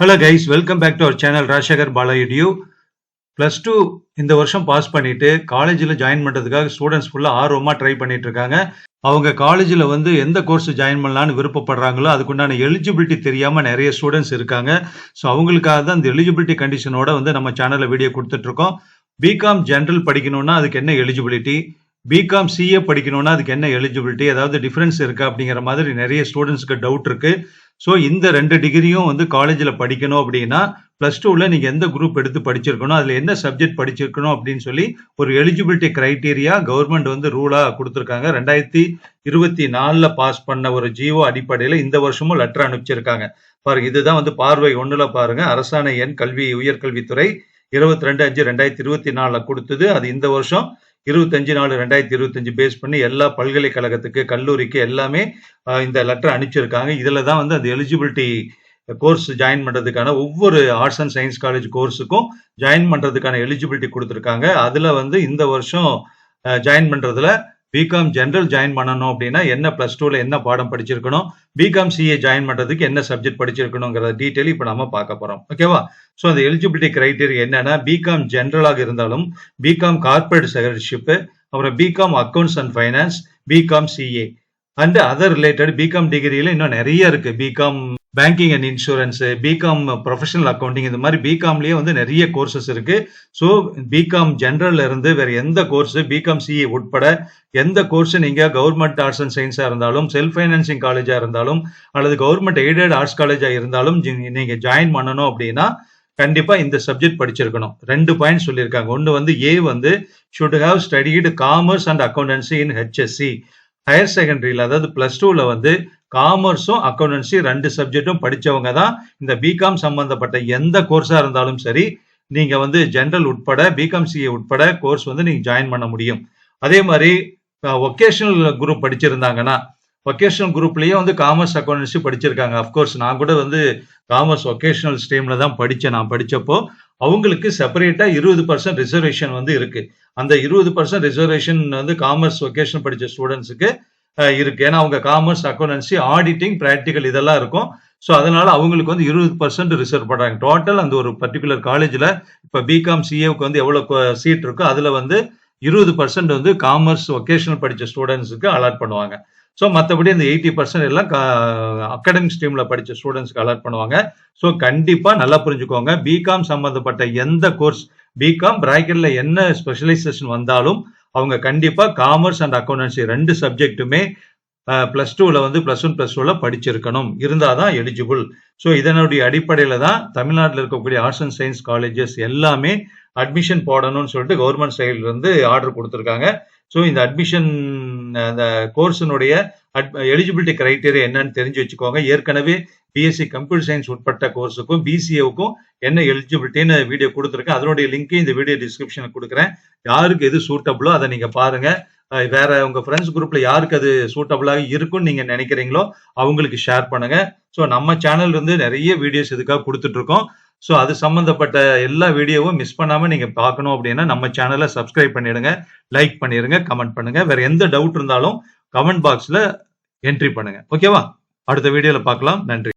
Hello guys welcome back to our channel Rajasekar பாலாயுடியூ plus two இந்த வருஷம் pass பண்ணிட்டு காலேஜில் ஜாயின் பண்ணுறதுக்காக ஸ்டூடெண்ட்ஸ் ஃபுல்லாக ஆர்வமாக ட்ரை பண்ணிட்டு இருக்காங்க. அவங்க காலேஜில் வந்து எந்த கோர்ஸ் ஜாயின் பண்ணலான்னு விருப்பப்படுறாங்களோ அதுக்குண்டான எலிஜிபிலிட்டி தெரியாமல் நிறைய ஸ்டூடெண்ட்ஸ் இருக்காங்க. ஸோ அவங்களுக்காக தான் இந்த எலிஜிபிலிட்டி கண்டிஷனோட வந்து நம்ம சேனலில் வீடியோ கொடுத்துட்ருக்கோம் பிகாம் ஜென்ரல் படிக்கணும்னா அதுக்கு என்ன எலிஜிபிலிட்டி பிகாம் சிஏ படிக்கணும்னா அதுக்கு என்ன எலிஜிபிலிட்டி அதாவது டிஃப்ரென்ஸ் இருக்கா அப்படிங்கிற மாதிரி நிறைய ஸ்டூடெண்ட்ஸ்க்கு டவுட் இருக்குது ஸோ இந்த ரெண்டு டிகிரியும் வந்து காலேஜில் படிக்கணும் அப்படின்னா ப்ளஸ் டூவில் நீங்கள் எந்த குரூப் எடுத்து படிச்சிருக்கணும் அதில் என்ன சப்ஜெக்ட் படிச்சிருக்கணும் அப்படின்னு சொல்லி ஒரு எலிஜிபிலிட்டி க்ரைட்டீரியா கவர்மெண்ட் வந்து ரூலாக கொடுத்துருக்காங்க. ரெண்டாயிரத்தி இருபத்தி நாலில் பாஸ் பண்ண ஒரு ஜிஓ அடிப்படையில் இந்த வருஷமும் லெட்டர் அனுப்பிச்சிருக்காங்க. பாருங்க இதுதான் வந்து பார்வை ஒன்றில் பாருங்க. அரசாணை எண் கல்வி உயர்கல்வித்துறை இருபத்தி ரெண்டு அஞ்சு ரெண்டாயிரத்தி இருபத்தி நாலில் கொடுத்தது. அது இந்த வருஷம் இருபத்தஞ்சு நாலு ரெண்டாயிரத்தி இருபத்தஞ்சு பேஸ் பண்ணி எல்லா பல்கலைக்கழகத்துக்கு கல்லூரிக்கு எல்லாமே இந்த லெட்டர் அனுப்பிச்சிருக்காங்க. இதில் தான் வந்து அந்த எலிஜிபிலிட்டி கோர்ஸ் ஜாயின் பண்ணுறதுக்கான ஒவ்வொரு ஆர்ட்ஸ் அண்ட் சயின்ஸ் காலேஜ் கோர்ஸுக்கும் ஜாயின் பண்ணுறதுக்கான எலிஜிபிலிட்டி கொடுத்துருக்காங்க. அதில் வந்து இந்த வருஷம் ஜாயின் பண்ணுறதுல பிகாம் ஜென்ரல் ஜாயின் பண்ணணும் அப்படின்னா என்ன ப்ளஸ் டூவில் என்ன பாடம் படிச்சிருக்கணும்? பிகாம் சிஏ ஜாயின் பண்ணுறதுக்கு என்ன சப்ஜெக்ட் படிச்சிருக்கணுங்கிற டீட்டெயில் இப்போ நம்ம பார்க்க போகிறோம் ஓகேவா ஸோ அந்த எலிஜிபிலிட்டி கிரைட்டீரியா என்னன்னா பிகாம் ஜென்ரலாக இருந்தாலும் பிகாம் கார்பரேட் செக்ரட்டரிஷிப்பு அப்புறம் BCom accounts and finance BCom CA and other related BCom டிகிரியில் இன்னும் நிறைய இருக்கு. BCom banking and insurance BCom professional accounting இந்த மாதிரி பிகாம்லேயே வந்து நிறைய கோர்சஸ் இருக்கு. ஸோ பிகாம் ஜென்ரல்ல இருந்து வேற எந்த கோர்ஸ் பிகாம் சிஇ உட்பட எந்த கோர்ஸ் நீங்க கவர்மெண்ட் ஆர்ட்ஸ் அண்ட் சயின்ஸா இருந்தாலும் செல்ஃப் ஃபைனான்சிங் காலேஜா இருந்தாலும் அல்லது கவர்மெண்ட் எய்டட் ஆர்ட்ஸ் காலேஜா இருந்தாலும் நீங்க ஜாயின் பண்ணணும் அப்படின்னா கண்டிப்பா இந்த சப்ஜெக்ட் படிச்சிருக்கணும். ரெண்டு பாயிண்ட் சொல்லியிருக்காங்க. ஒன்று வந்து ஏ வந்து should have studied commerce and accountancy in HSC higher செகண்டரியில் அதாவது பிளஸ் டூவில் வந்து காமர்ஸும் அக்கௌண்டன்சி ரெண்டு சப்ஜெக்ட்டும் படித்தவங்க தான் இந்த பிகாம் சம்பந்தப்பட்ட எந்த கோர்ஸாக இருந்தாலும் சரி நீங்கள் வந்து ஜென்ரல் உட்பட பிகாம் சிஏ உட்பட கோர்ஸ் வந்து நீங்கள் ஜாயின் பண்ண முடியும். அதே மாதிரி ஒகேஷனல் குரூப் படிச்சிருந்தாங்கன்னா ஒகேஷனல் குரூப்லேயே வந்து காமர்ஸ் அக்கௌண்டன்சி படிச்சிருக்காங்க. அஃப்கோர்ஸ் நான் கூட வந்து காமர்ஸ் ஒகேஷனல் ஸ்ட்ரீமில் தான் படித்தேன் நான் படித்தப்போ அவங்களுக்கு செப்பரேட்டாக இருபது பர்சன்ட் ரிசர்வேஷன் வந்து இருக்குது அந்த இருபது பர்சன்ட் ரிசர்வேஷன் வந்து காமர்ஸ் ஒகேஷன் படித்த ஸ்டூடெண்ட்ஸுக்கு இருக்கு. ஏன்னா அவங்க காமர்ஸ் அக்கௌண்டன்சி ஆடிட்டிங் ப்ராக்டிக்கல் இதெல்லாம் இருக்கும். ஸோ அதனால அவங்களுக்கு வந்து இருபது பர்சன்ட் ரிசர்வ் பண்றாங்க டோட்டல் அந்த ஒரு பர்டிகுலர் காலேஜில் இப்போ பிகாம் சிஏவுக்கு வந்து எவ்வளோ சீட் இருக்கோ அதில் வந்து இருபது பர்சன்ட் வந்து காமர்ஸ் ஒகேஷனல் படித்த ஸ்டூடெண்ட்ஸுக்கு அலாட் பண்ணுவாங்க. ஸோ மற்றபடி அந்த எயிட்டி பர்சன்ட் எல்லாம் அகாடமிக் ஸ்ட்ரீமில் படித்த ஸ்டூடெண்ட்ஸ்க்கு அலாட் பண்ணுவாங்க. ஸோ கண்டிப்பாக நல்லா புரிஞ்சுக்கோங்க. பிகாம் சம்மந்தப்பட்ட எந்த கோர்ஸ் பிகாம் பிராக்கெட்ல என்ன ஸ்பெஷலைசேஷன் வந்தாலும் அவங்க கண்டிப்பாக காமர்ஸ் அண்ட் அக்கௌண்டன்சி ரெண்டு சப்ஜெக்ட்டுமே ப்ளஸ் டூவில் வந்து ப்ளஸ் ஒன் ப்ளஸ் டூவில் படிச்சிருக்கணும். இருந்தால் தான் எலிஜிபிள் ஸோ இதனுடைய அடிப்படையில் தான் தமிழ்நாட்டில் இருக்கக்கூடிய ஆர்ட்ஸ் அண்ட் சயின்ஸ் காலேஜஸ் எல்லாமே அட்மிஷன் போடணும்னு சொல்லிட்டு கவர்மெண்ட் சைடில் இருந்து ஆர்டர் கொடுத்துருக்காங்க. ஸோ இந்த அட்மிஷன் அந்த கோர்ஸினுடைய எலிஜிபிலிட்டி கிரைட்டீரியா என்னன்னு தெரிஞ்சு வச்சுக்கோங்க. ஏற்கனவே பிஎஸ்சி கம்ப்யூட்டர் சயின்ஸ் உட்பட்ட கோர்ஸுக்கும் பிசிஏவுக்கும் என்ன எலிஜிபிலிட்டின்னு வீடியோ கொடுத்துருக்கேன். அதனுடைய லிங்க்கையும் இந்த வீடியோ டிஸ்கிரிப்ஷனில் கொடுக்குறேன். யாருக்கு எது சூட்டபிளோ அதை நீங்கள் பாருங்க. வேற உங்க ஃப்ரெண்ட்ஸ் குரூப்ல யாருக்கு அது சூட்டபிளாக இருக்கும்னு நீங்க நினைக்கிறீங்களோ அவங்களுக்கு ஷேர் பண்ணுங்க. ஸோ நம்ம சேனல் இருந்து நிறைய வீடியோஸ் இதுக்காக கொடுத்துட்டு இருக்கோம். ஸோ அது சம்பந்தப்பட்ட எல்லா வீடியோவும் மிஸ் பண்ணாம நீங்க பார்க்கணும் அப்படின்னா நம்ம சேனலை சப்ஸ்கிரைப் பண்ணிடுங்க லைக் பண்ணிடுங்க கமெண்ட் பண்ணுங்க. வேற எந்த டவுட் இருந்தாலும் கமெண்ட் பாக்ஸ்ல என்ட்ரி பண்ணுங்க. ஓகேவா அடுத்த வீடியோல பார்க்கலாம். நன்றி.